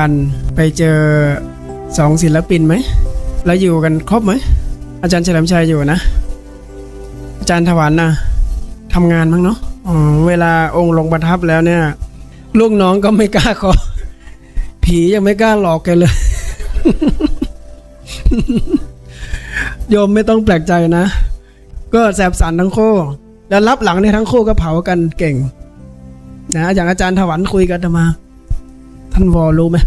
านไปเจอสองศิลปินไหม แล้วอยู่กันครบไหม อาจารย์เฉลิมชัยอยู่นะ อาจารย์ถวันนะทำงานมั้งเนาะเวลาองค์ลงประทับแล้วเนี่ย ลูกน้องก็ไม่กล้าขอ ผียังไม่กล้าหลอกแกเลย โยมไม่ต้องแปลกใจนะ ก็แสบสันทั้งคู่ แล้วรับหลังเนี่ยทั้งคู่ก็เผากันเก่ง นะอย่างอาจารย์ถวันคุยกันมา ท่านวอรู้ไหม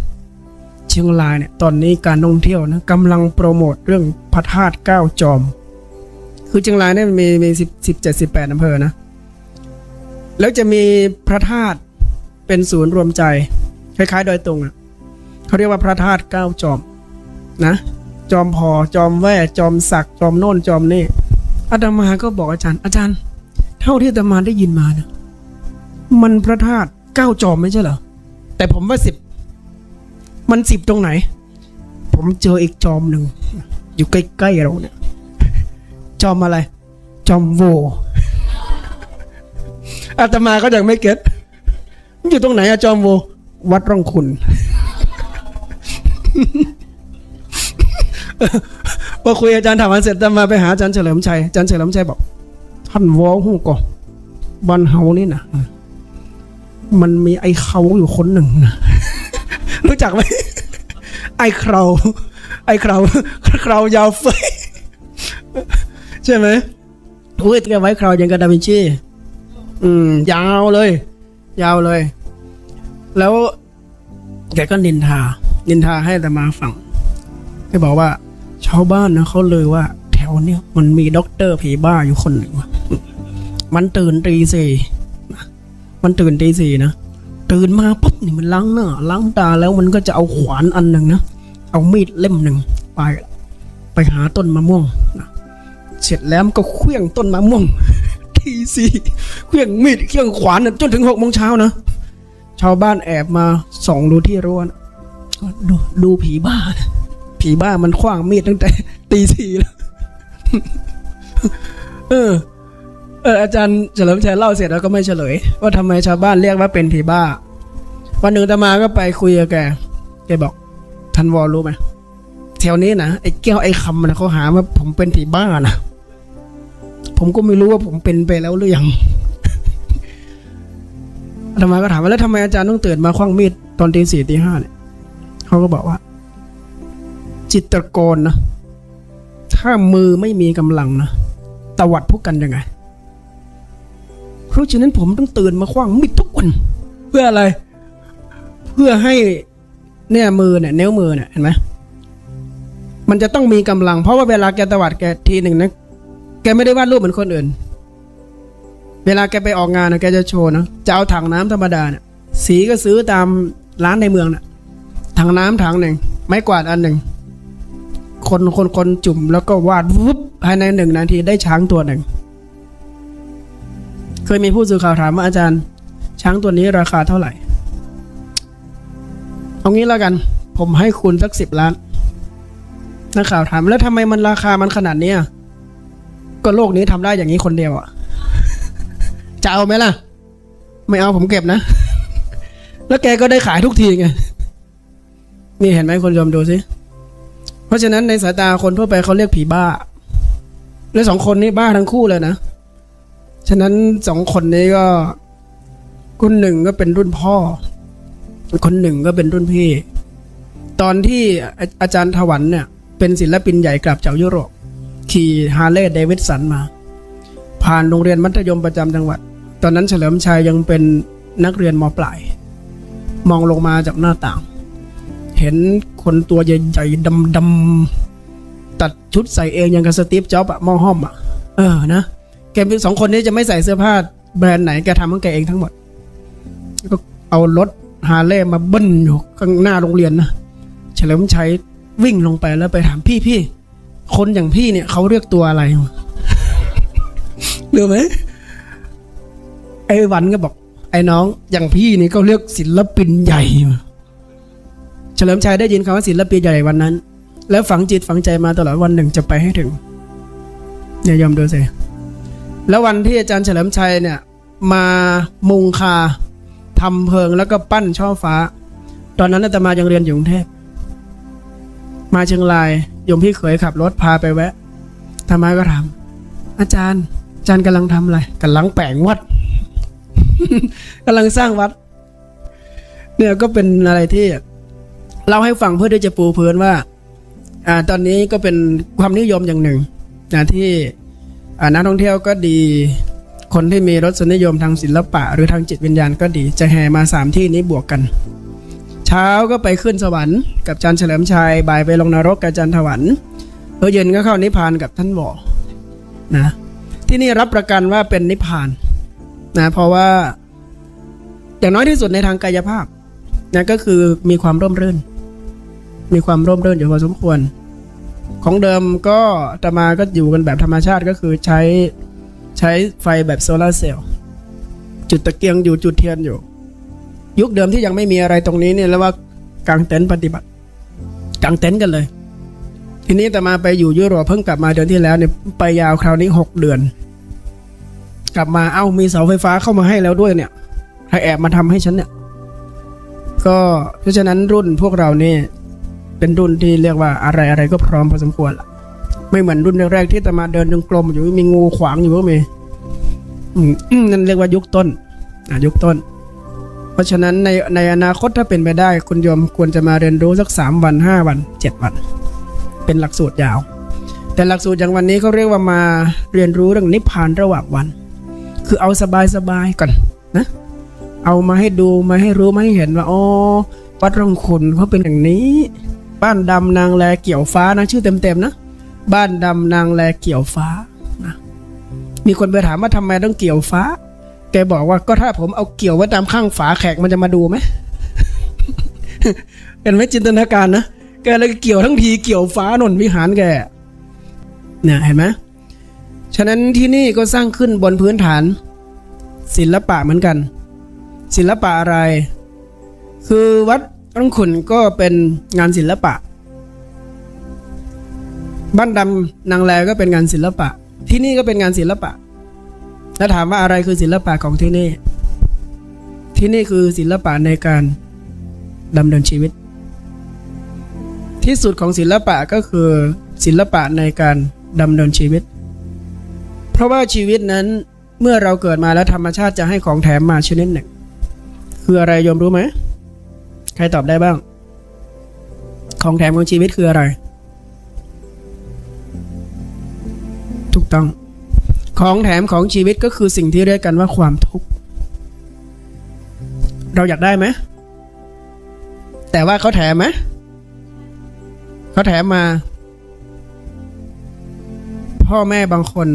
เชียงรายเนี่ยตอนนี้การท่องเที่ยวนะกำลังโปรโมทเรื่องพระธาตุเก้าจอม คือเชียงรายเนี่ยมีมีสิบสิบเจ็ดสิบแปดอำเภอนะ แล้วจะมีพระธาตุเป็นศูนย์รวมใจคล้ายๆ โดยตุงอะเขาเรียกว่าพระธาตุเก้าจอมนะ จอมพอจอมแว่จอมศักจอมโน่นจอมนี่อาตมาก็บอกอาจารย์ อาจารย์ เท่าที่อาตมาได้ยินมานะมันพระธาตุเก้าจอมไม่ใช่เหรอแต่ผมว่าสิบ มันสิบตรงไหน ผมเจออีกจอมหนึ่ง อยู่ใกล้ๆเราเนี่ย จอมอะไร จอมโวอาตมาก็ยังไม่เก็ตมันอยู่ตรงไหนอะจอมโว วัดร่องคุณพอคุยอาจารย์ถามวันเสร็จอาตมาไปหาอาจารย์เฉลิมชัยอาจารย์เฉลิมชัยบอกท่านวอหูก่อนบ้านเฮานี่นะมันมีไอ้เขาอยู่คนหนึ่งนะ รู้จักไหมไอ้คราไอ้คราเครายาวเฟยใช่ไหมอุ้ยแกไว้ครายังกับดาวินชีอืม ยาวเลย ยาวเลย แล้วแกก็นินทา นินทาให้แต่มาฟังแกบอกว่า ชาวบ้านนะเขาเลยว่า แถวเนี้ยมันมีด็อกเตอร์ผีบ้าอยู่คนหนึ่งมันตื่นตีสี่มันตื่นตีสี่นะ ตื่นมาปุ๊บนี่มันล้างหน้าล้างตาแล้วมันก็จะเอาขวานอันหนึ่งนะเอามีดเล่มหนึ่งไปไปหาต้นมะม่วงนะเสร็จแล้วก็เคลื่องต้นมะม่วงทีสี่เคลื่องมีดเคลื่องขวานจนถึงหกโมงเช้านะชาวบ้านแอบมาส่องดูที่รั้วนะดูดูผีบ้านะผีบ้ามันคว้างมีดตั้งแต่ตีสี่แล้วเออ เอออาจารย์เฉลิมชัยเล่าเสร็จแล้วก็ไม่เฉลย ว่าทำไมชาวบ้านเรียกว่าเป็นผีบ้า วันหนึ่งอาตมาก็ไปคุยกับแกแกบอกท่านวอรู้ไหมแถวนี้นะไอ้แก้วไอ้คำนะเขาหาว่าผมเป็นผีบ้านะผมก็ไม่รู้ว่าผมเป็นไปแล้วหรือยังอาตมาก็ถามว่าแล้วทำไมอาจารย์ต้องตื่นมาคว้างมีดตอนตีสี่ตีห้าเนี่ยเขาก็บอกว่า จิตรกรนะถ้ามือไม่มีกำลังนะตวัดพวกกันยังไง เพราะฉะนั้นผมต้องตื่นมาคว้างมีดทุกวัน เพื่ออะไร เพื่อให้เนี่ยมือเนี่ยนิ้วมือเนี่ยเห็นไหมมันจะต้องมีกำลัง เพราะว่าเวลาแกตวัดแกทีหนึ่งนะแกไม่ได้วาดรูปเหมือนคนอื่น เวลาแกไปออกงานนะแกจะโชว์นะจะเอาถังน้ำธรรมดาเนี่ยสีก็ซื้อตามร้านในเมืองน่ะถังน้ำถังหนึ่งไม้กวาดอันหนึ่งคนคนคนจุ่มแล้วก็วาดวุบภายในหนึ่งนาทีได้ช้างตัวหนึ่ง เคยมีผู้สื่อข่าวถามว่าอาจารย์ ช้างตัวนี้ราคาเท่าไหร่ เอางี้แล้วกัน ผมให้คุณสักสิบล้านนักข่าวถามแล้วทำไมมันราคามันขนาดเนี้ยก็โลกนี้ทำได้อย่างนี้คนเดียวอะจะเอาไหมล่ะ ไม่เอาผมเก็บนะ แล้วแกก็ได้ขายทุกทีไง นี่เห็นไหมคนชมดูสิ เพราะฉะนั้นในสายตาคนทั่วไปเขาเรียกผีบ้า และสองคนนี้บ้าทั้งคู่เลยนะ ฉะนั้นสองคนนี้ก็คนหนึ่งก็เป็นรุ่นพ่อ คนหนึ่งก็เป็นรุ่นพี่ ตอนที่อาจารย์ถวันเนี่ย เป็นศิลปินใหญ่กลับจากยุโรป ขี่ฮาร์เลย์เดวิดสันมา ผ่านโรงเรียนมัธยมประจำจังหวัด ตอนนั้นเฉลิมชัยยังเป็นนักเรียนมปลาย มองลงมาจากหน้าต่าง เห็นคนตัวใหญ่ๆดำๆตัดชุดใส่เองอย่างกับสตีฟจ็อบอะมองห้อมอะเออนะ แกสองคนนี้จะไม่ใส่เสื้อผ้าแบรนด์ไหนแกทำของแกเองทั้งหมด ก็เอารถฮาร์เลย์มาบิ้ลอยู่ข้างหน้าโรงเรียนนะเฉลิมชัยวิ่งลงไปแล้วไปถามพี่พี่คนอย่างพี่เนี่ยเขาเรียกตัวอะไรวะรู้ไหมไอ้วันก็บอก ไอ้น้องอย่างพี่นี่เขาเรียกศิลปินใหญ่ เฉลิมชัยได้ยินคำว่าศิลปินใหญ่วันนั้น แล้วฝังจิตฝังใจมาตลอดวันหนึ่งจะไปให้ถึงเนี่ยยอมดูสิ แล้ววันที่อาจารย์เฉลิมชัยเนี่ย มามุงคาทำเพลิงแล้วก็ปั้นช่อฟ้า ตอนนั้นอาตมายังเรียนอยู่กรุงเทพมาเชียงรายโยมพี่เคยขับรถพาไปแวะธรรมก็ถามอาจารย์ อาจารย์กำลังทำอะไรกำลังแปลงวัดกำลังสร้างวัด เนี่ยก็เป็นอะไรที่เล่าให้ฟังเพื่อที่จะปูพื้นว่า อ่า ตอนนี้ก็เป็นความนิยมอย่างหนึ่งนะที่ นักท่องเที่ยวก็ดี คนที่มีรสนิยมทางศิลปะ หรือทางจิตวิญญาณก็ดี จะแห่มาสามที่นี้บวกกัน เช้าก็ไปขึ้นสวรรค์กับจารย์เฉลิมชัยบ่ายไปลงนรกกับจารย์ถวันแล้วเย็นก็เข้านิพพานกับท่านบอกนะที่นี่รับประกันว่าเป็นนิพพานนะเพราะว่าอย่างน้อยที่สุดในทางกายภาพนะก็คือมีความร่มรื่น มีความร่มรื่นอยู่พอสมควร ของเดิมก็ตมาก็อยู่กันแบบธรรมชาติก็คือใช้ใช้ไฟแบบโซลาเซลล์จุดตะเกียงอยู่จุดเทียนอยู่ ยุคเดิมที่ยังไม่มีอะไรตรงนี้เนี่ยแล้วว่ากางเต็นท์ปฏิบัติกางเต็นท์กันเลย ทีนี้แต่มาไปอยู่ยุโรปเพิ่งกลับมาเดือนที่แล้วเนี่ยไปยาวคราวนี้หกเดือน กลับมาเอ้ามีเสาไฟฟ้าเข้ามาให้แล้วด้วยเนี่ยใครแอบมาทำให้ฉันเนี่ย ก็เพราะฉะนั้นรุ่นพวกเรานี่ เป็นรุ่นที่เรียกว่าอะไรอะไรก็พร้อมพอสมควรละไม่เหมือนรุ่นแรกๆที่แต่มาเดินจงกรมอยู่มีงูขวางอยู่ก็มีอืมอืมนั่นเรียกว่ายุคต้นอะยุคต้น เพราะฉะนั้นในในอนาคตถ้าเป็นไปได้ คุณโยมควรจะมาเรียนรู้สักสามวันห้าวันเจ็ดวัน เป็นหลักสูตรยาว แต่หลักสูตรอย่างวันนี้เขาเรียกว่ามาเรียนรู้เรื่องนิพพานระหว่างวัน คือเอาสบายสบายก่อนนะ เอามาให้ดูมาให้รู้มาให้เห็นว่าอ๋อวัดร่องขุนเขาเป็นอย่างนี้ บ้านดำนางแลเกี่ยวฟ้านะชื่อเต็มๆนะ บ้านดำนางแลเกี่ยวฟ้านะมีคนไปถามว่าทำไมต้องเกี่ยวฟ้า แกบอกว่าก็ถ้าผมเอาเกี่ยวไว้ตามข้างฝาแขกมันจะมาดูไหมเห็นไหมจินตนาการนะแกเลยเกี่ยวทั้งทีเกี่ยวฟ้านนวิหารแกเนี่ยเห็นไหมฉะนั้นที่นี่ก็สร้างขึ้นบนพื้นฐาน ศิลปะเหมือนกัน ศิลปะอะไร คือวัด ร่องขุนก็เป็นงานศิลปะ บ้านดำนางแลก็เป็นงานศิลปะ ที่นี่ก็เป็นงานศิลปะ แล้วถามว่าอะไรคือศิลปะของที่นี่ ที่นี่คือศิลปะในการดำเนินชีวิต ที่สุดของศิลปะก็คือศิลปะในการดำเนินชีวิต เพราะว่าชีวิตนั้นเมื่อเราเกิดมาแล้วธรรมชาติจะให้ของแถมมาชนิดหนึ่ง คืออะไรโยมรู้ไหม ใครตอบได้บ้าง ของแถมของชีวิตคืออะไร ถูกต้อง ของแถมของชีวิตก็คือสิ่งที่เรียกกันว่าความทุกข์ เราอยากได้ไหม แต่ว่าเขาแถมไหม เขาแถมมา พ่อแม่บางคน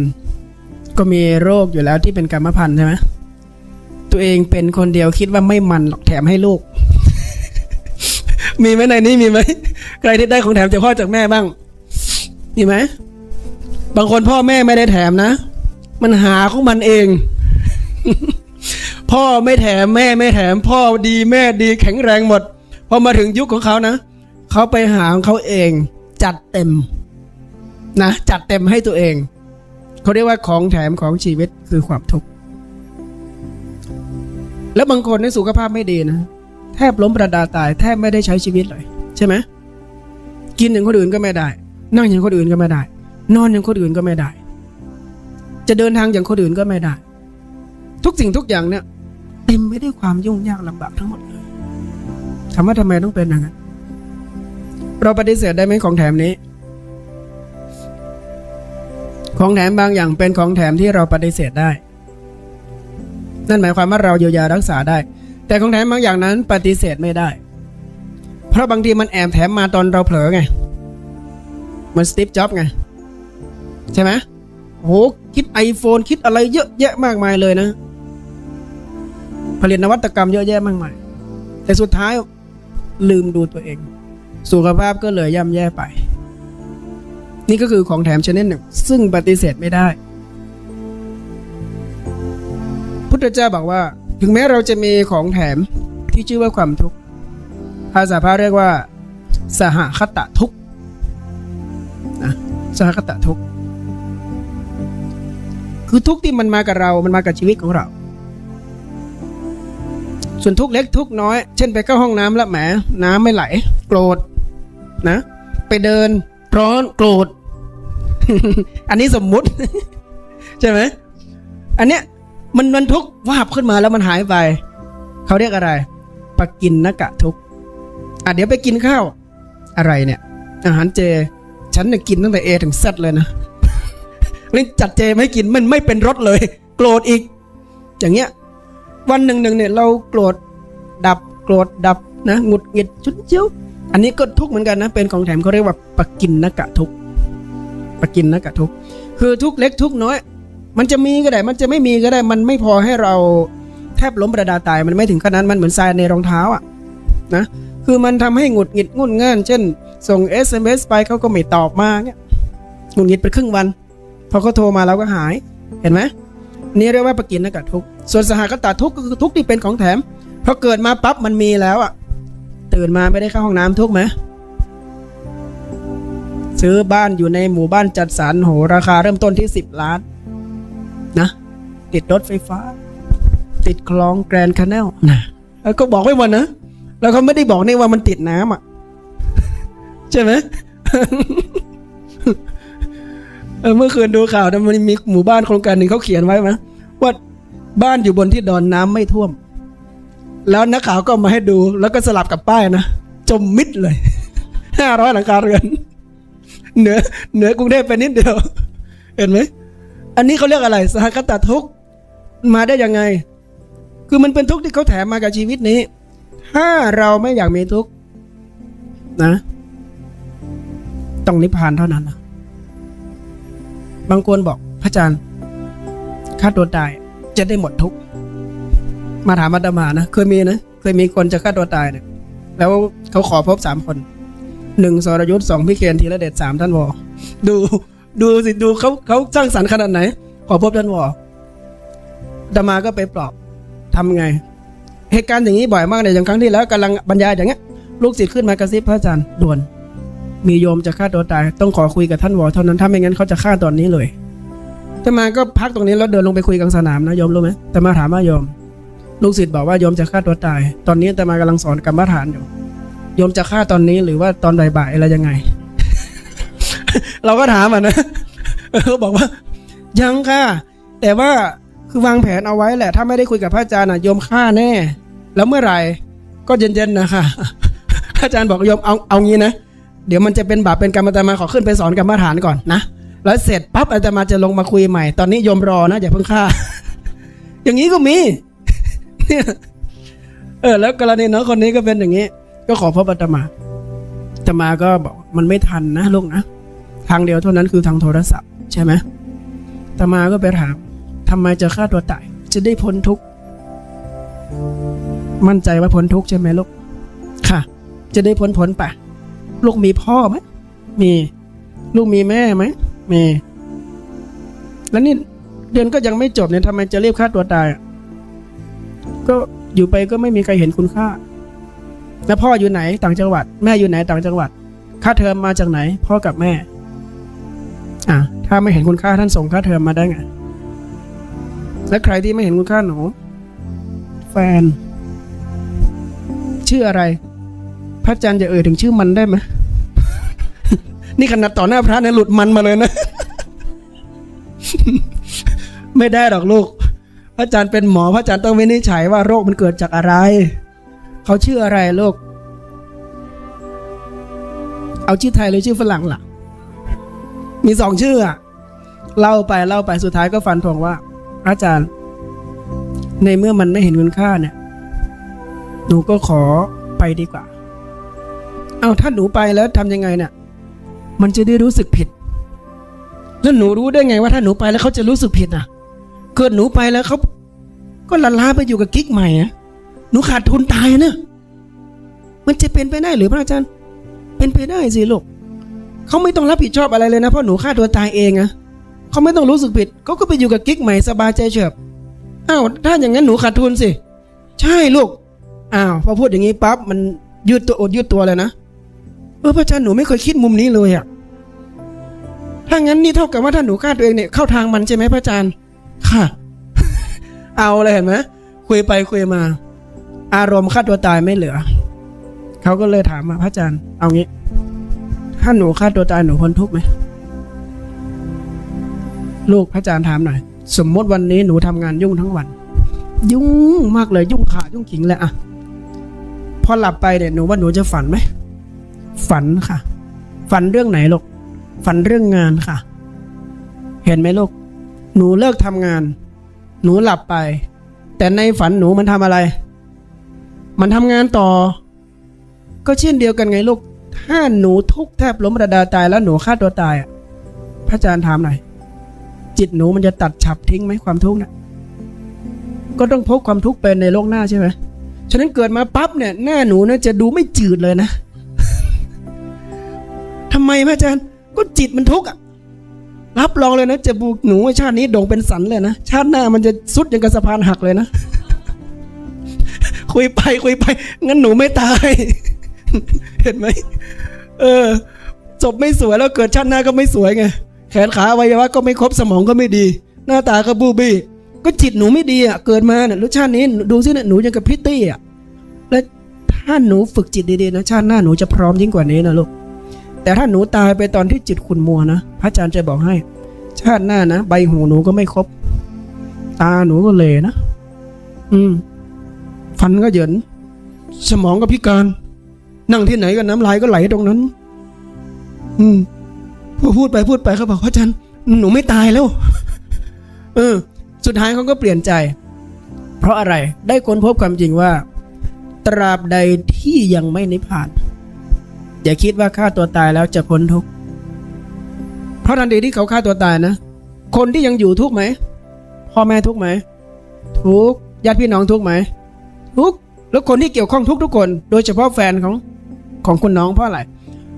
ก็มีโรคอยู่แล้วที่เป็นกรรมพันธุ์ใช่ไหมตัวเองเป็นคนเดียวคิดว่าไม่มันหรอกแถมให้ลูก มีไหมในนี้มีไหมใครที่ได้ของแถมจากพ่อจากแม่บ้าง มีไหม บางคนพ่อแม่ไม่ได้แถมนะ มันหาของมันเอง พ่อไม่แถมแม่ไม่แถม พ่อดีแม่ดีแข็งแรงหมด พอมาถึงยุคของเขานะ เขาไปหาของเขาเอง จัดเต็ม นะจัดเต็มให้ตัวเอง เขาเรียกว่าของแถมของชีวิตคือความทุกข์ แล้วบางคนในสุขภาพไม่ดีนะ แทบล้มประดาตายแทบไม่ได้ใช้ชีวิตเลย ใช่ไหมกินอย่างคนอื่นก็ไม่ได้ นั่งอย่างคนอื่นก็ไม่ได้ นอนอย่างคนอื่นก็ไม่ได้ จะเดินทางอย่างคนอื่นก็ไม่ได้ ทุกสิ่งทุกอย่างเนี่ยเต็มไปด้วยความยุ่งยากลำบากทั้งหมดเลยถามว่าทำไมต้องเป็นอย่างนั้นเราปฏิเสธได้ไหมของแถมนี้ ของแถมบางอย่างเป็นของแถมที่เราปฏิเสธได้ นั่นหมายความว่าเราเยียวยารักษาได้ แต่ของแถมบางอย่างนั้นปฏิเสธไม่ได้ เพราะบางทีมันแอบแถมมาตอนเราเผลอไง เหมือนสตีฟจ็อบไง ใช่ไหมโหคิด iPhone คิดอะไรเยอะแยะมากมายเลยนะ ผลิตนวัตกรรมเยอะแยะมากมาย แต่สุดท้ายลืมดูตัวเอง สุขภาพก็เลยย่ำแย่ไป นี่ก็คือของแถมชนิดหนึ่ง ซึ่งปฏิเสธไม่ได้ พุทธเจ้าบอกว่า ถึงแม้เราจะมีของแถมที่ชื่อว่าความทุกข์ภาษาพระเรียกว่า สหคตะทุกข์นะสหคตะทุกข์คือทุกข์ที่มันมากับเรา มันมากับชีวิตของเรา ส่วนทุกข์เล็กทุกข์น้อย เช่นไปเข้าห้องน้ำแล้วแหม น้ำไม่ไหล โกรธนะ ไปเดิน ร้อนโกรธ อันนี้สมมุติ ใช่ไหม อันเนี้ย มันมันทุกข์วาบขึ้นมาแล้วมันหายไป เขาเรียกอะไรปกินนกะทุกข์อะเดี๋ยวไปกินข้าว อะไรเนี่ย อาหารเจ ฉันเนี่ยกินตั้งแต่เอถึงเซเลยนะนี่จัดเจไม่กินมันไม่เป็นรสเลย โกรธอีก อย่างเงี้ย วันหนึ่งหนึ่งเนี่ย เราโกรธดับโกรธดับนะหงุดหงิดชุดเจียวอันนี้ก็ทุกข์เหมือนกันนะ เป็นของแถมเขาเรียกว่าปกินนกะทุกข์ปกินนกะทุกข์คือทุกข์เล็กทุกข์น้อย มันจะมีก็ได้ มันจะไม่มีก็ได้ มันไม่พอให้เราแทบล้มประดาตาย มันไม่ถึงขนาดนั้นมันเหมือนทรายในรองเท้าอะนะคือมันทำให้หงุดหงิดงุนง่าน เช่น ส่ง SMS ไปเขาก็ไม่ตอบมาเนี่ยหงุดหงิดไปครึ่งวันพอเขาโทรมาเราก็หายเห็นไหมนี่เรียกว่าปกินนกะทุกข์ส่วนสหกตาทุกข์ก็คือทุกข์ที่เป็นของแถมพอเกิดมาปั๊บมันมีแล้วอะตื่นมาไม่ได้เข้าห้องน้ำทุกข์ไหมซื้อบ้านอยู่ในหมู่บ้านจัดสรรโหราคาเริ่มต้นที่สิบล้าน นะ ติดรถไฟฟ้า ติดคลองแกรนด์คาแนลนะแล้วก็บอกไว้หมดนะ แล้วเขาไม่ได้บอกนี่ว่ามันติดน้ำอะ ใช่ไหมเออเมื่อคืนดูข่าวนะมันมีหมู่บ้านโครงการหนึ่งเขาเขียนไว้ไหมว่าบ้านอยู่บนที่ดอนน้ำไม่ท่วม แล้วนักข่าวก็มาให้ดู แล้วก็สลับกับป้ายนะ จมมิดเลยห้าร้อยหลังคาเรือน เหนือเหนือกรุงเทพไปนิดเดียว เห็นไหม อันนี้เขาเรียกอะไร สหคตทุกข์มาได้ยังไง คือมันเป็นทุกข์ที่เขาแถมมากับชีวิตนี้ ถ้าเราไม่อยากมีทุกข์นะ ต้องนิพพานเท่านั้นนะบางคนบอกพระอาจารย์ฆ่าตัวตายจะได้หมดทุกข์มาถามอาตมานะเคยมีนะเคยมีคนจะฆ่าตัวตายเนี่ยแล้วเขาขอพบสามคนหนึ่งสรยุทธ์สองพิเคนธีระเดชสามท่านวอดู ดูสิดูเขาเขาสร้างสรรค์ขนาดไหน ขอพบท่านวออามาก็ไปปลอบทำไง เหตุการณ์อย่างนี้บ่อยมากเลยอย่างครั้งที่แล้วกำลังบรรยายอย่างเงี้ย ลูกศิษย์ขึ้นมากระซิบพระอาจารย์ด่วน มีโยมจะฆ่าตัวตาย ต้องขอคุยกับท่านวอเท่านั้นถ้าไม่งั้นเขาจะฆ่าตอนนี้เลยแต่มาก็พักตรงนี้แล้วเดินลงไปคุยกลางสนามนะโยมรู้ไหมแต่มาถามว่าโยม ลูกศิษย์บอกว่าโยมจะฆ่าตัวตาย ตอนนี้แต่มากำลังสอนกรรมฐานอยู่โยมจะฆ่าตอนนี้หรือว่าตอนบ่ายๆอะไรยังไง เราก็ถามอะนะเขาบอกว่า ยังค่ะ แต่ว่าคือวางแผนเอาไว้แหละ ถ้าไม่ได้คุยกับพระอาจารย์อะโยมฆ่าแน่ แล้วเมื่อไหร่ก็เย็นๆนะคะพระอาจารย์บอกโยมเอาเอางี้นะเดี๋ยวมันจะเป็นบาปเป็นกรรมอาตมาขอขึ้นไปสอนกรรมฐานก่อนนะแล้วเสร็จปั๊บอาตมาจะลงมาคุยใหม่ ตอนนี้โยมรอนะอย่าเพิ่งฆ่า อย่างนี้ก็มีเนี่ยเออ แล้วกรณีน้องคนนี้ก็เป็นอย่างนี้ ก็ขอพบอาตมาอาตมาก็บอกมันไม่ทันนะลูกนะ ทางเดียวเท่านั้นคือทางโทรศัพท์ใช่ไหมตมาก็ไปถามทำไมจะฆ่าตัวตายจะได้พ้นทุกข์มั่นใจว่าพ้นทุกข์ใช่ไหมลูกค่ะ จะได้พ้นพ้นไปลูกมีพ่อไหมมี ลูกมีแม่ไหมมีแล้วนี่เรียนก็ยังไม่จบเนี่ยทำไมจะเรียบฆ่าตัวตายก็อยู่ไปก็ไม่มีใครเห็นคุณค่า แล้วพ่ออยู่ไหนต่างจังหวัด แม่อยู่ไหนต่างจังหวัดค่าเทอมมาจากไหน พ่อกับแม่ อะถ้าไม่เห็นคุณค่าท่านส่งค่าเทอมมาได้ไง และใครที่ไม่เห็นคุณค่าหนู แฟน ชื่ออะไร พระอาจารย์จะเอ่ยถึงชื่อมันได้ไหมนี่ขนาดต่อหน้าพระเนี่ยหลุดมันมาเลยนะ ไม่ได้หรอกลูก พระอาจารย์เป็นหมอพระอาจารย์ต้องวินิจฉัยว่าโรคมันเกิดจากอะไร เขาชื่ออะไรลูก เอาชื่อไทยหรือชื่อฝรั่งล่ะ มีสองชื่ออะเล่าไปเล่าไปสุดท้ายก็ฟันธงว่า อาจารย์ ในเมื่อมันไม่เห็นคุณค่าเนี่ย หนูก็ขอไปดีกว่า เอาถ้าหนูไปแล้วทำยังไงเนี่ย มันจะได้รู้สึกผิด แล้วหนูรู้ได้ไงว่าถ้าหนูไปแล้วเขาจะรู้สึกผิดอะ เกิดหนูไปแล้วเขาก็ละลาไปอยู่กับกิ๊กใหม่อะหนูขาดทุนตายนะมันจะเป็นไปได้หรือพระอาจารย์ เป็นไปได้สิลูก เขาไม่ต้องรับผิดชอบอะไรเลยนะเพราะหนูฆ่าตัวตายเองอะเขาไม่ต้องรู้สึกผิดเขาก็ไปอยู่กับกิ๊กใหม่สบายใจเฉิบอ้าวถ้าอย่างนั้นหนูขาดทุนสิ ใช่ลูกอ้าวพอพูดอย่างนี้ปั๊บมันยืดตัวอดยืดตัวเลยนะเออพระอาจารย์หนูไม่เคยคิดมุมนี้เลยอะถ้างั้นนี่เท่ากับว่าถ้าหนูฆ่าตัวเองเนี่ยเข้าทางมันใช่ไหมพระอาจารย์ ค่ะ เอาเลยเห็นไหมคุยไปคุยมา อารมณ์ฆ่าตัวตายไม่เหลือ เขาก็เลยถามมาพระอาจารย์ เอางี้ ถ้าหนูฆ่าตัวตายหนูพ้นทุกข์ไหมลูกพระอาจารย์ถามหน่อย สมมติวันนี้หนูทำงานยุ่งทั้งวัน ยุ่งมากเลยยุ่งขายุ่งขิงเลยอะพอหลับไปเนี่ยหนูว่าหนูจะฝันไหมฝันค่ะ ฝันเรื่องไหนลูกฝันเรื่องงานค่ะ เห็นไหมลูกหนูเลิกทำงาน หนูหลับไป แต่ในฝันหนูมันทำอะไร มันทำงานต่อ ก็เช่นเดียวกันไงลูก ถ้าหนูทุกข์แทบล้มระดาตายแล้วหนูฆ่าตัวตายอะพระอาจารย์ถามหน่อยจิตหนูมันจะตัดฉับทิ้งไหมความทุกข์น่ะก็ต้องพบความทุกข์เป็นในโลกหน้าใช่ไหมฉะนั้นเกิดมาปั๊บเนี่ย หน้าหนูเนี่ยจะดูไม่จืดเลยนะทำไมพระอาจารย์ ก็จิตมันทุกข์อะรับรองเลยนะจะบูหนูชาตินี้โด่งเป็นสันเลยนะชาติหน้ามันจะสุดอย่างกับสะพานหักเลยนะคุยไปคุยไปงั้นหนูไม่ตาย เห็นไหมเออ จบไม่สวยแล้วเกิดชาติหน้าก็ไม่สวยไงแขนขาวัยวะก็ไม่ครบสมองก็ไม่ดี หน้าตาก็บูบี้ก็จิตหนูไม่ดีอะเกิดมาเนี่ยแล้วชาตินี้ดูสิเนี่ยหนูยังกับพิตตี้อะแล้วถ้าหนูฝึกจิตดีๆนะชาติหน้าหนูจะพร้อมยิ่งกว่านี้นะลูกแต่ถ้าหนูตายไปตอนที่จิตขุ่นมัวนะพระอาจารย์จะบอกให้ ชาติหน้านะใบหูหนูก็ไม่ครบ ตาหนูก็เลนะ อืม ฟันก็เหยิน สมองก็พิการ นั่งที่ไหนก็น้ำลายก็ไหลตรงนั้น อืมพอพูดไปพูดไปเขาบอกพระอาจารย์หนูไม่ตายแล้ว เออ สุดท้ายเขาก็เปลี่ยนใจ เพราะอะไร ได้ค้นพบความจริงว่า ตราบใดที่ยังไม่นิพพาน อย่าคิดว่าฆ่าตัวตายแล้วจะพ้นทุกข์เพราะทันทีที่เขาฆ่าตัวตายนะ คนที่ยังอยู่ทุกข์ไหมพ่อแม่ทุกข์ไหมทุกข์ญาติพี่น้องทุกข์ไหมทุกข์แล้วคนที่เกี่ยวข้องทุกทุกคน โดยเฉพาะแฟนของ ของคุณน้องเพราะอะไร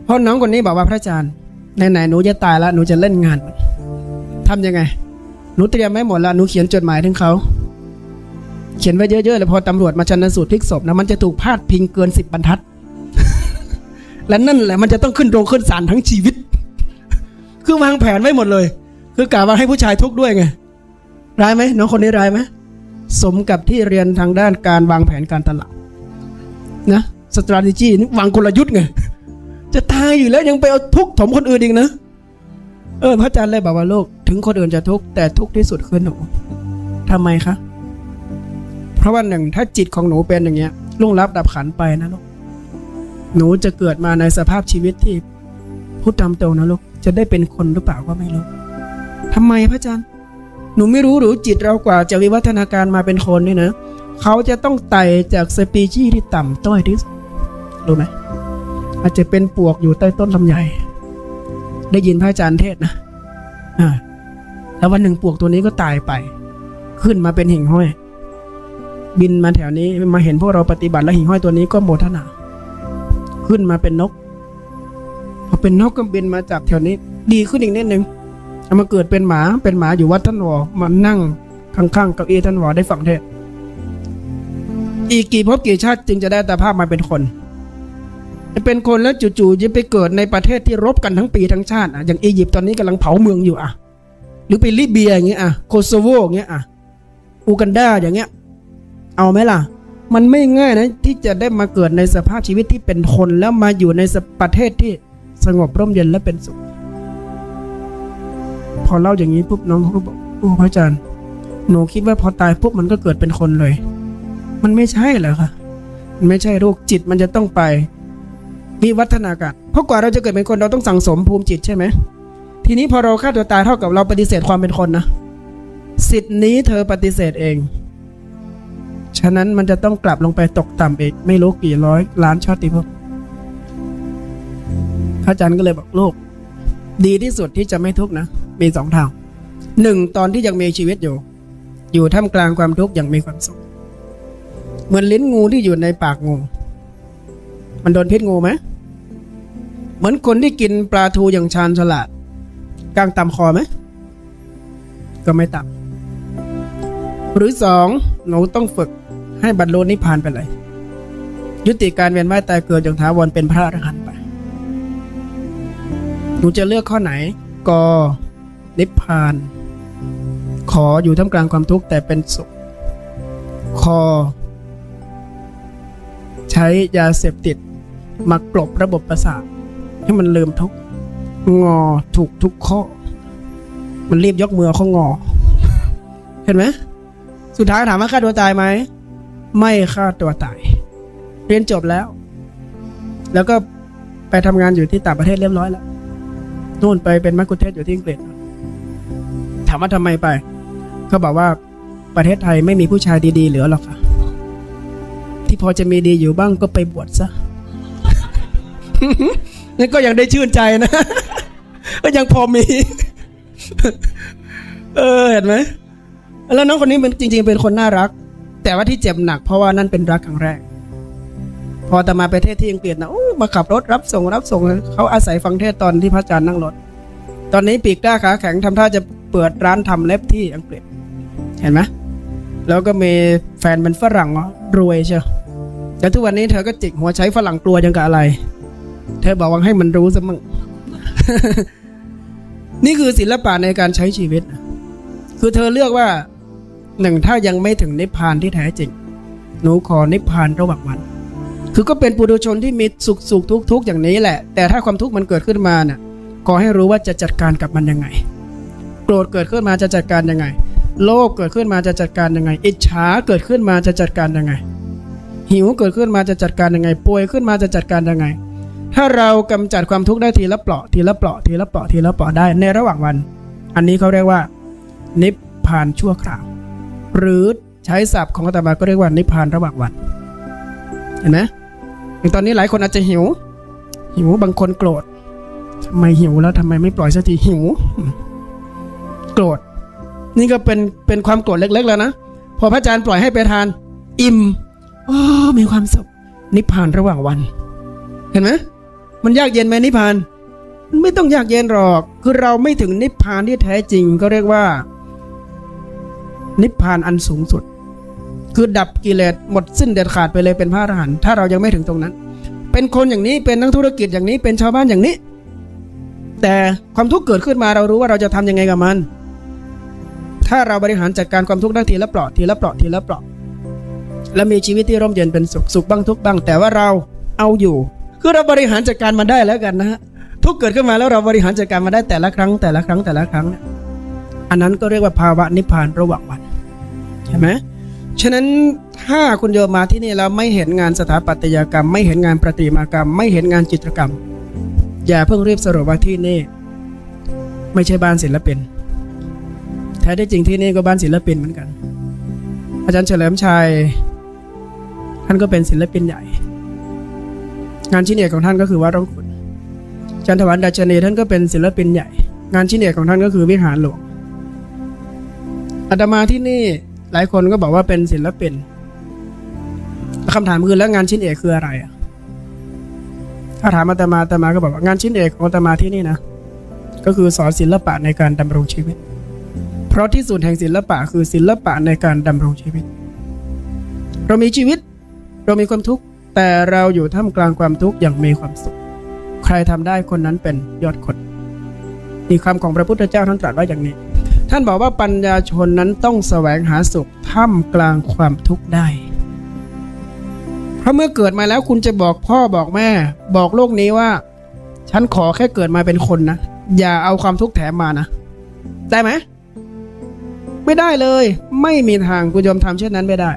เพราะน้องคนนี้บอกว่าพระอาจารย์ไหนๆหนูจะตายแล้วหนูจะเล่นงานทำยังไง หนูเตรียมไว้หมดแล้วหนูเขียนจดหมายถึงเขาเขียนไว้เยอะๆเลยพอตำรวจมาชันสูตรพลิกศพนะมันจะถูกพาดพิงเกินสิบบรรทัด และนั่นแหละมันจะต้องขึ้นโรงขึ้นศาลทั้งชีวิต คือวางแผนไว้หมดเลย คือกะว่าให้ผู้ชายทุกข์ด้วยไงร้ายไหมน้องคนนี้ร้ายไหมสมกับที่เรียนทางด้านการวางแผนการตลาดนะ strategy นี่วางกลยุทธ์ไงจะตายอยู่แล้วยังไปเอาทุกข์ถมคนอื่นอีกนะเออพระอาจารย์เลยบอกว่าโลก ถึงคนอื่นจะทุกข์แต่ทุกข์ที่สุดคือหนูทำไมคะเพราะว่าหนึ่งถ้าจิตของหนูเป็นอย่างเงี้ยล่วงลับดับขันไปนะลูกหนูจะเกิดมาในสภาพชีวิตที่พูดตามตรงนะลูกจะได้เป็นคนหรือเปล่าก็ไม่รู้ทำไมพระอาจารย์ หนูไม่รู้หรือจิตเรากว่าจะวิวัฒนาการมาเป็นคนนี่นะเขาจะต้องไต่จากสปีชีส์ที่ต่ำต้อยที่สุด รู้ไหมอาจจะเป็นปวกอยู่ใต้ต้นลำไยได้ยินพระอาจารย์เทศนะอ่าแล้ววันหนึ่งปวกตัวนี้ก็ตายไป ขึ้นมาเป็นหิ่งห้อย บินมาแถวนี้มาเห็นพวกเราปฏิบัติแล้วหิ่งห้อยตัวนี้ก็โมทนา ขึ้นมาเป็นนกพอเป็นนกก็บินมาจากแถวนี้ ดีขึ้นอีกนิดนึงเอามาเกิดเป็นหมาเป็นหมาอยู่วัดท่านวอมานั่งข้างๆเก้าอี้ท่านวอได้ฟังเทศอีกกี่ภพกี่ชาติจึงจะได้ตาภาพมาเป็นคน จะเป็นคนแล้วจู่ๆจะไปเกิดในประเทศที่รบกันทั้งปีทั้งชาติอะอย่างอียิปต์ตอนนี้กำลังเผาเมืองอยู่อะ หรือไปลิเบียอย่างเงี้ยอะโคโซโวอย่างเงี้ยอะอูกันดาอย่างเงี้ย เอาไหมล่ะ มันไม่ง่ายนะที่จะได้มาเกิดในสภาพชีวิตที่เป็นคนแล้วมาอยู่ในประเทศที่สงบร่มเย็นและเป็นสุข พอเล่าอย่างนี้ปุ๊บน้องเขาบอกโอ้พระอาจารย์หนูคิดว่าพอตายปุ๊บมันก็เกิดเป็นคนเลย มันไม่ใช่เหรอคะมันไม่ใช่ลูกจิตมันจะต้องไป วิวัฒนาการเพราะกว่าเราจะเกิดเป็นคนเราต้องสั่งสมภูมิจิตใช่ไหมทีนี้พอเราฆ่าตัวตายเท่ากับเราปฏิเสธความเป็นคนนะสิทธิ์นี้เธอปฏิเสธเอง ฉะนั้นมันจะต้องกลับลงไปตกต่ำอีกไม่รู้กี่ร้อยล้านชาติภพพระอาจารย์ก็เลยบอกโลกดีที่สุดที่จะไม่ทุกข์นะ มีสองทางหนึ่งตอนที่ยังมีชีวิตอยู่ อยู่ท่ามกลางความทุกข์อย่างมีความสุข เหมือนลิ้นงูที่อยู่ในปากงู มันโดนพิษงูไหมเหมือนคนที่กินปลาทูอย่างชาญฉลาดกลางต่ำคอไหมก็ไม่ต่ำหรือสองหนูต้องฝึกให้บรรลุนิพพานไปเลย ยุติการเวียนว่ายตายเกิดอย่างถาวรเป็นพระอรหันต์ไป หนูจะเลือกข้อไหนกนิพพาน ขออยู่ท่ามกลางความทุกข์แต่เป็นสุขคอ ใช้ยาเสพติด มากลบระบบประสาทให้มันลืมทุกงอถูกทุกข้อ มันรีบยกมือเอาข้องอ เห็นไหมสุดท้ายถามว่าฆ่าตัวตายไหมไม่ฆ่าตัวตาย เรียนจบแล้ว แล้วก็ไปทำงานอยู่ที่ต่างประเทศเรียบร้อยแล้วนู่นไปเป็นมักคุเทศอยู่ที่อังกฤษ ถามว่าทำไมไปเขาบอกว่าประเทศไทยไม่มีผู้ชายดีๆเหลือหรอกค่ะที่พอจะมีดีอยู่บ้างก็ไปบวชซะ นั่ก็ยังได้ชื่นใจนะ ก็ยังพอมี เออเห็นไหมแล้วน้องคนนี้เป็นจริง ๆ เป็นคนน่ารัก แต่ว่าที่เจ็บหนักเพราะว่านั่นเป็นรักครั้งแรก พอแต่มาไปเทศที่อังกฤษนะโอ้มาขับรถรับส่งรับส่งเขาอาศัยฟังเทศตอนที่พระอาจารย์นั่งรถ ตอนนี้ปีกกล้าขาแข็งทำท่าจะเปิดร้านทำเล็บที่อังกฤษ เห็นไหมแล้วก็มีแฟนเป็นฝรั่งรวยเชียวแต่ทุกวันนี้เธอก็จิกหัวใช้ฝรั่งกลัวยังกับอะไร เธอบอกว่าให้มันรู้ซะมั่งนี่คือศิลปะในการใช้ชีวิต คือเธอเลือกว่าหนึ่งถ้ายังไม่ถึงนิพพานที่แท้จริง หนูขอนิพพานระหว่างวัน คือก็เป็นปุถุชนที่มีสุขสุขทุกทุกอย่างนี้แหละ แต่ถ้าความทุกข์มันเกิดขึ้นมาน่ะขอให้รู้ว่าจะจัดการกับมันยังไง โกรธเกิดขึ้นมาจะจัดการยังไง โลภเกิดขึ้นมาจะจัดการยังไง อิจฉาเกิดขึ้นมาจะจัดการยังไง หิวเกิดขึ้นมาจะจัดการยังไง ป่วยขึ้นมาจะจัดการยังไง ถ้าเรากำจัดความทุกข์ได้ทีละเปราะทีละเปราะทีละเปราะทีละเปราะได้ในระหว่างวัน อันนี้เขาเรียกว่า นิพพานชั่วคราว หรือใช้ศัพท์ของอาตมาก็เรียกว่านิพพานระหว่างวัน เห็นไหมอย่างตอนนี้หลายคนอาจจะหิว หิวบางคนโกรธทำไมหิวแล้วทำไมไม่ปล่อยสักทีหิว โกรธ นี่ก็เป็นเป็นความโกรธเล็ก ๆ แล้วนะพอพระอาจารย์ปล่อยให้ไปทาน อิ่มโอ้มีความสุขนิพพานระหว่างวัน เห็นไหม มันยากเย็นไหมนิพพาน มันไม่ต้องยากเย็นหรอก คือเราไม่ถึงนิพพานที่แท้จริงก็เรียกว่า นิพพานอันสูงสุด คือดับกิเลสหมดสิ้นเด็ดขาดไปเลยเป็นพระอรหันต์ถ้าเรายังไม่ถึงตรงนั้น เป็นคนอย่างนี้เป็นนักธุรกิจอย่างนี้เป็นชาวบ้านอย่างนี้ แต่ความทุกข์เกิดขึ้นมาเรารู้ว่าเราจะทำยังไงกับมัน ถ้าเราบริหารจัดการความทุกข์ได้ทีละเปราะทีละเปราะทีละเปราะและมีชีวิตที่ร่มเย็นเป็นสุขสุขบ้างทุกข์บ้าง แต่ว่าเราเอาอยู่ คือเราบริหารจัดการมันได้แล้วกันนะฮะทุกเกิดขึ้นมาแล้วเราบริหารจัดการมาได้แต่ละครั้งแต่ละครั้งแต่ละครั้งเนี่ยอันนั้นก็เรียกว่าภาวะนิพพานระหว่างวันใช่ไหมฉะนั้นถ้าคุณโยมมาที่นี่แล้วไม่เห็นงานสถาปัตยกรรม ไม่เห็นงานประติมากรรม ไม่เห็นงานจิตรกรรม อย่าเพิ่งรีบสรุปว่าที่นี่ ไม่ใช่บ้านศิลปินแท้ที่จริงที่นี่ก็บ้านศิลปินเหมือนกัน อาจารย์เฉลิมชัยท่านก็เป็นศิลปินใหญ่ งานชิ้นเอกของท่านก็คือวัดร่องขุนจันทวันดัชนีท่านก็เป็นศิลปินใหญ่ งานชิ้นเอกของท่านก็คือวิหารหลวงอาตมาที่นี่หลายคนก็บอกว่าเป็นศิลปินคำถามคือแล้วงานชิ้นเอกคืออะไรอะถ้าถามอาตมาอาตมาก็บอกว่างานชิ้นเอกของอาตมาที่นี่นะก็คือสอนศิลปะในการดำรงชีวิต เพราะที่สุดแห่งศิลปะคือศิลปะในการดำรงชีวิต เรามีชีวิต เรามีความทุกข์ แต่เราอยู่ท่ามกลางความทุกข์อย่างมีความสุข ใครทำได้คนนั้นเป็นยอดคนนี่คำของพระพุทธเจ้าท่านตรัสไว้อย่างนี้ ท่านบอกว่าปัญญาชนนั้นต้องแสวงหาสุขท่ามกลางความทุกข์ได้ เพราะเมื่อเกิดมาแล้วคุณจะบอกพ่อบอกแม่ บอกโลกนี้ว่า ฉันขอแค่เกิดมาเป็นคนนะ อย่าเอาความทุกข์แถมมานะ ได้ไหม ไม่ได้เลย ไม่มีทางคุณโยมทำเช่นนั้นไม่ได้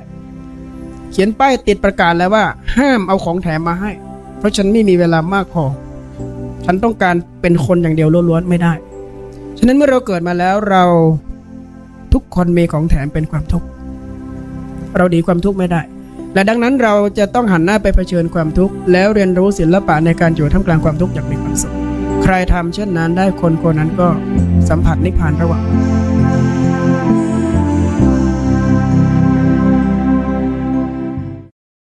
เขียนป้ายติดประกาศแล้วว่า ห้ามเอาของแถมมาให้ เพราะฉันไม่มีเวลามากพอ ฉันต้องการเป็นคนอย่างเดียวล้วนๆไม่ได้ ฉะนั้นเมื่อเราเกิดมาแล้วเราทุกคนมีของแถมเป็นความทุกข์ เราดีความทุกข์ไม่ได้ และดังนั้นเราจะต้องหันหน้าไปเผชิญความทุกข์ แล้วเรียนรู้ศิลปะในการอยู่ท่ามกลางความทุกข์อย่างมีความสุข ใครทำเช่นนั้นได้คนคนนั้นก็สัมผัสนิพพานระหว่าง